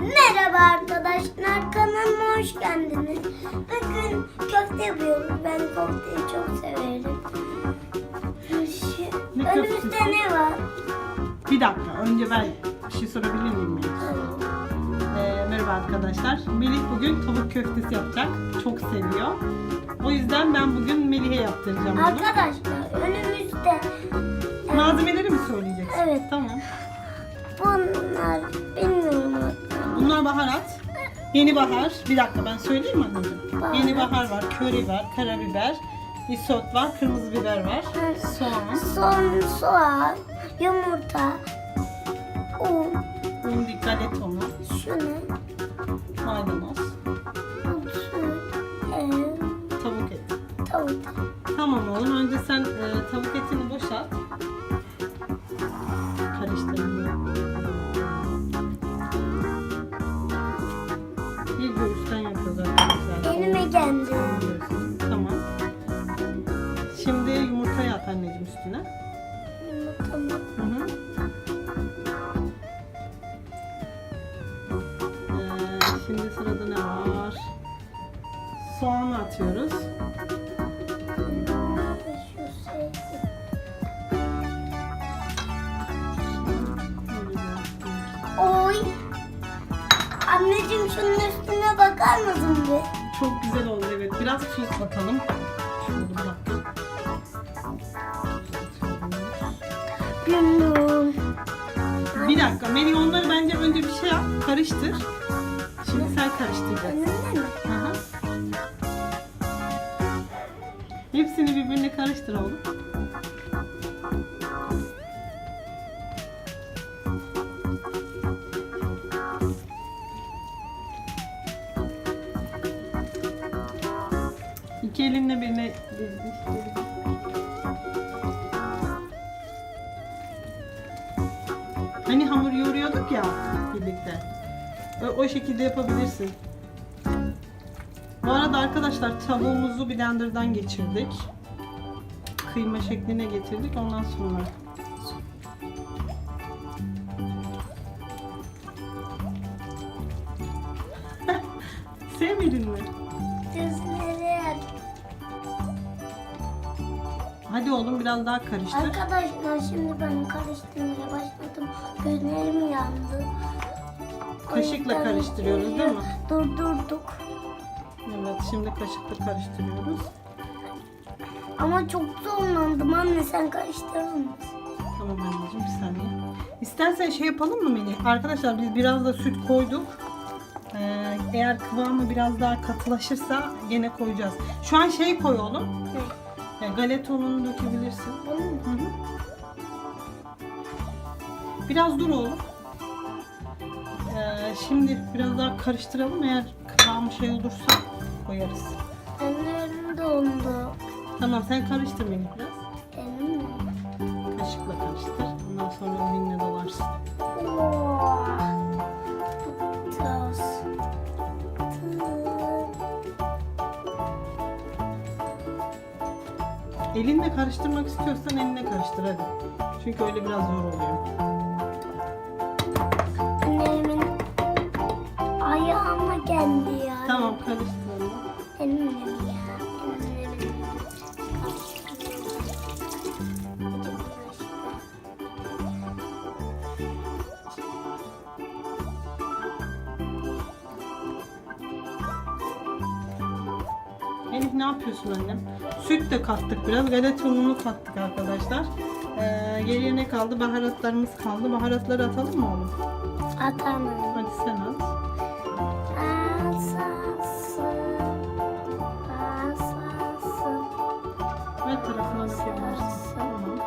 Merhaba arkadaşlar kanalıma hoş geldiniz. Bugün köfte yapıyoruz. Ben köfteyi çok severim. Ne Önümüzde köftesi? ne var? Bir dakika önce ben bir şey sorabilir miyim Melih? Ee, merhaba arkadaşlar. Melih bugün tavuk köftesi yapacak. Çok seviyor. O yüzden ben bugün Melih'e yaptıracağım bunu. Arkadaşlar önümüzde Malzemeleri mi söyleyeceksin? Evet. Tamam. bunlar bilmiyorum. Bunlar baharat. Yeni bahar. Bir dakika ben söyleyeyim mi anneciğim? Yeni bahar var, köri var, karabiber, isot var, kırmızı biber var, soğan, Son soğan, yumurta, un, un, bir galeta unu, şu Tamam. Hı hı. Ee, şimdi sırada ne var? Soğanı atıyoruz. Oy. Anneciğim şunun üstüne bakar mısın bir? Çok güzel oldu evet. Biraz tuz bakalım. Şöyle bir dakika. Bilmiyorum. Bir dakika Melih onları bence önce bir şey yap. Karıştır. Şimdi sen karıştıracaksın. Aha. Hepsini birbirine karıştır oğlum. İki elinle birine Hani yoğuruyorduk ya birlikte. O, o şekilde yapabilirsin. Bu arada arkadaşlar tavuğumuzu blenderdan geçirdik. Kıyma şekline getirdik ondan sonra. Sevmedin mi? Gözleri. Hadi oğlum biraz daha karıştır. Arkadaşlar şimdi ben karıştırmaya başladım. Gözlerim yandı. Kaşıkla karıştırıyoruz, değil mi? Durdurduk. Evet şimdi kaşıkla karıştırıyoruz. Ama çok zorlandım anne sen karıştırır mısın? Tamam anneciğim bir saniye. İstersen şey yapalım mı Melih? Arkadaşlar biz biraz da süt koyduk. Ee, eğer kıvamı biraz daha katılaşırsa gene koyacağız. Şu an şey koy oğlum. Ne? Ya, galeta ununu dökebilirsin. Bunu mu? Hı hı. Biraz dur oğlum. Ee, şimdi biraz daha karıştıralım. Eğer kıvamı şey olursa koyarız. Ellerim dondu. Tamam sen karıştır Melih biraz. Elim mi? Kaşıkla karıştır. Ondan sonra elinle Elinle karıştırmak istiyorsan eline karıştır hadi. Çünkü öyle biraz zor oluyor. Annemin ayağıma geldi ya. Tamam karıştır. Elim ya. Elif ne yapıyorsun annem? Süt de kattık biraz. Galeta ununu kattık arkadaşlar. Ee, geriye ne kaldı? Baharatlarımız kaldı. Baharatları atalım mı oğlum? Atamam. Hadi sen at. Her tarafına dökebilirsin. Tamam.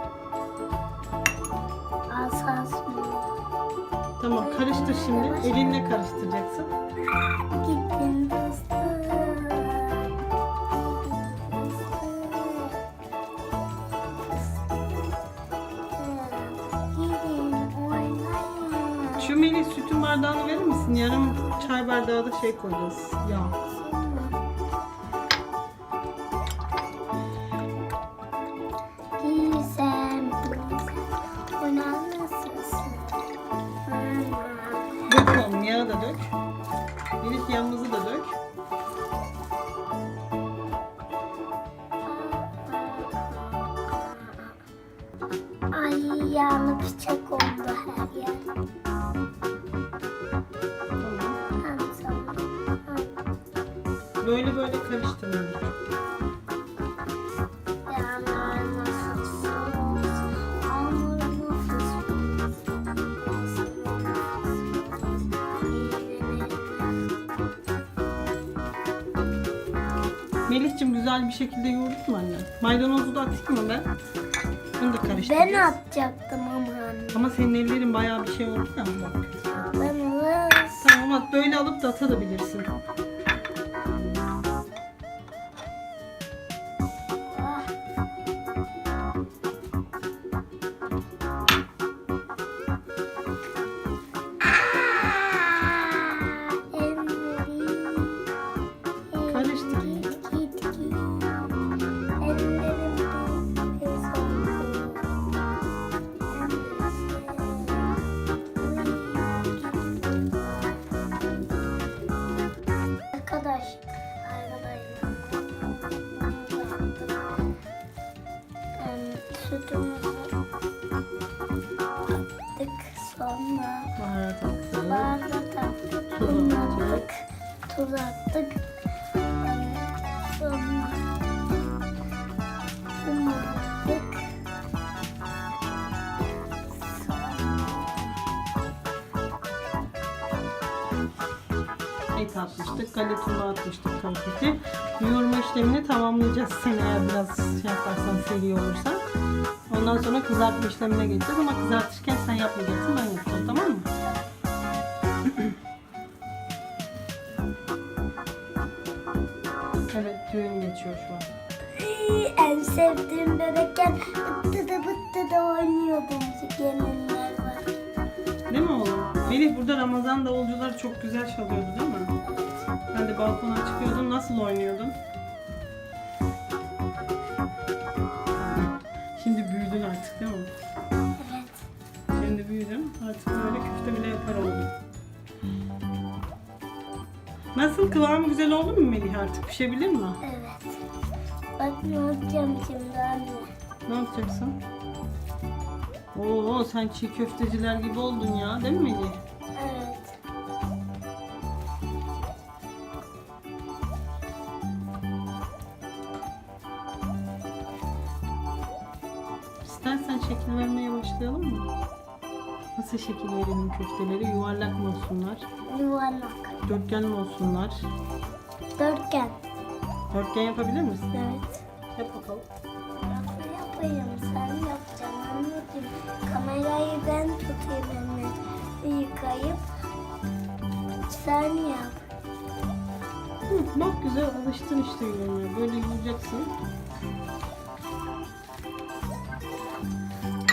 Tamam karıştır şimdi. Elinle karıştıracaksın. Şu Melih sütün bardağını verir misin? Yarım çay bardağı da şey koyacağız. Yağ. Gizem? Dök oğlum. Yağı da dök. Elif yağımızı da dök. Ay yağlı bıçak oldu her yer. Böyle böyle karıştır Melih. Yağlarına sos, hamuruna Melih'cim güzel bir şekilde yoğurduk mu anne? Maydanozu da atayım mı ben? Bunu da karıştır. Ben atacaktım ama anne. Ama senin ellerin bayağı bir şey oldu ya bak. Ben. Tamam at böyle alıp da atabilirsin. Tuz attık. Em, Sonra un attık. Et atmıştık, galetunu atmıştık konfeti. Yoğurma işlemini tamamlayacağız sen eğer biraz şey yaparsan seri olursan. Ondan sonra kızartma işlemine geçeceğiz ama kızartırken sen yapmayacaksın ben yapacağım tamam mı? Evet düğün geçiyor şu an. En sevdiğim bebekken bıttı da bıttı da oynuyordum. Gelinler var. Değil mi oğlum? Melih burada Ramazan davulcuları çok güzel çalıyordu değil mi? Ben de balkona çıkıyordum. Nasıl oynuyordun? Şimdi büyüdün artık değil mi? Evet. Şimdi büyüdüm. Artık böyle köfte bile yapar oldum. Nasıl kıvamı güzel oldu mu Melih artık? Pişebilir mi? Evet. Bak ne yapacağım şimdi anne. Ne yapacaksın? Oo sen çiğ köfteciler gibi oldun ya değil mi Melih? Evet. İstersen şekil vermeye başlayalım mı? Nasıl şekil verelim köfteleri? Yuvarlak mı olsunlar? Yuvarlak. Dörtgen mi olsunlar? Dörtgen. Dörtgen yapabilir misin? Evet. Yap bakalım. Nasıl yapayım? Sen yapacaksın anneciğim. Kamerayı ben tutayım hemen. Yıkayıp sen yap. Hı, bak güzel alıştın işte yürümeye. Böyle yürüyeceksin.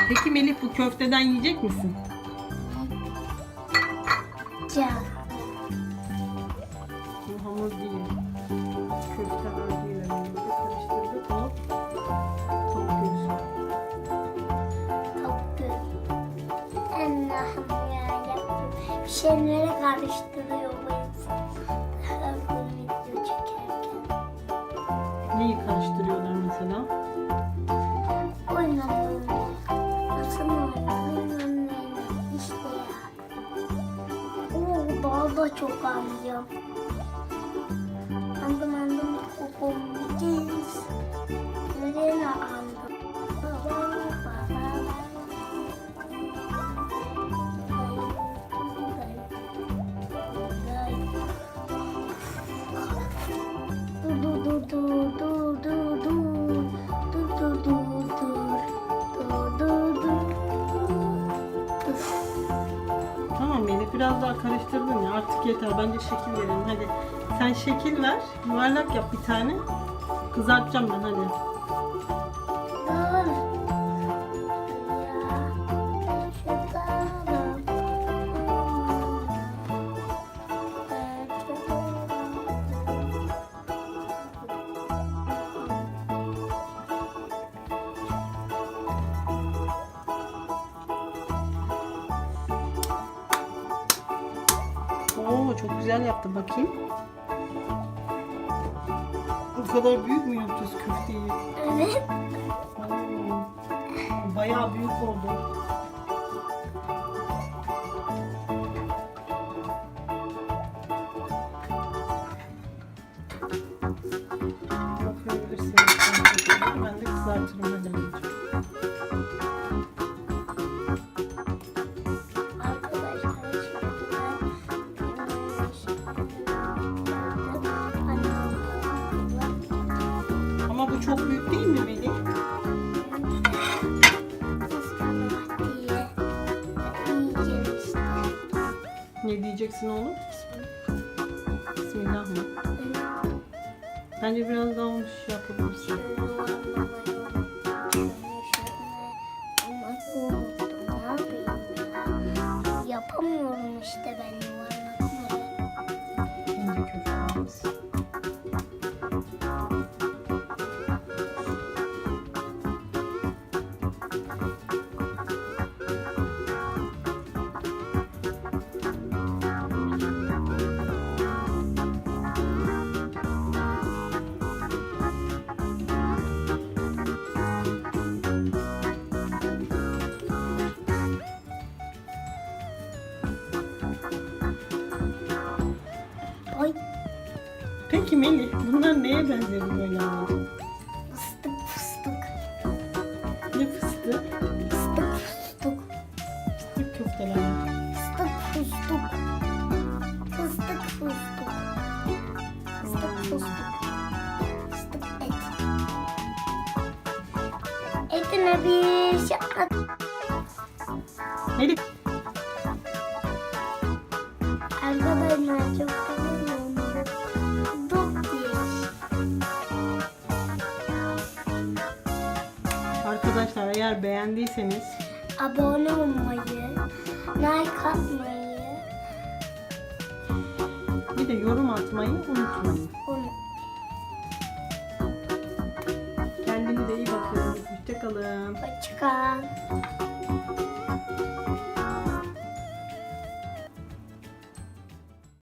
Peki Melih bu köfteden yiyecek misin? Can. Şeyleri karıştırıyor bu insan. Her gün video çekerken. Neyi karıştırıyorlar mesela? Oynamıyorum. Nasıl oynamıyorum? İşte ya. Oo daha da çok anlayacağım. Andım andım kokom gideceğiz. Nereye andım? Biraz daha karıştırdın ya artık yeter bence şekil verelim hadi. Sen şekil ver yuvarlak yap bir tane. Kızartacağım ben hadi. Çok güzel yaptı bakayım. O kadar büyük mü yapacağız köfteyi? Evet. Bayağı büyük oldu. Bu çok büyük değil mi Melih? işte. Ne diyeceksin oğlum? Bismillah mı? Bence biraz daha onu şey yapabilirsin. Şöyle yuvarlamayalım. Şöyle şöyle. Ama unuttum. Ne Peki Melih bunlar neye benzedi böyle anneciğim? fıstık fıstık. Ne fıstığı? Fıstık fıstık. Fıstık köfteler. Fıstık fıstık. Fıstık fıstık. Fıstık fıstık. Fıstık et. Etine bir şey at. Melih arkadaşlar eğer beğendiyseniz Abone olmayı, like atmayı bir de yorum atmayı unutmayın. unutmayın. Kendinize iyi bakın. Hoşçakalın. Hoşçakal.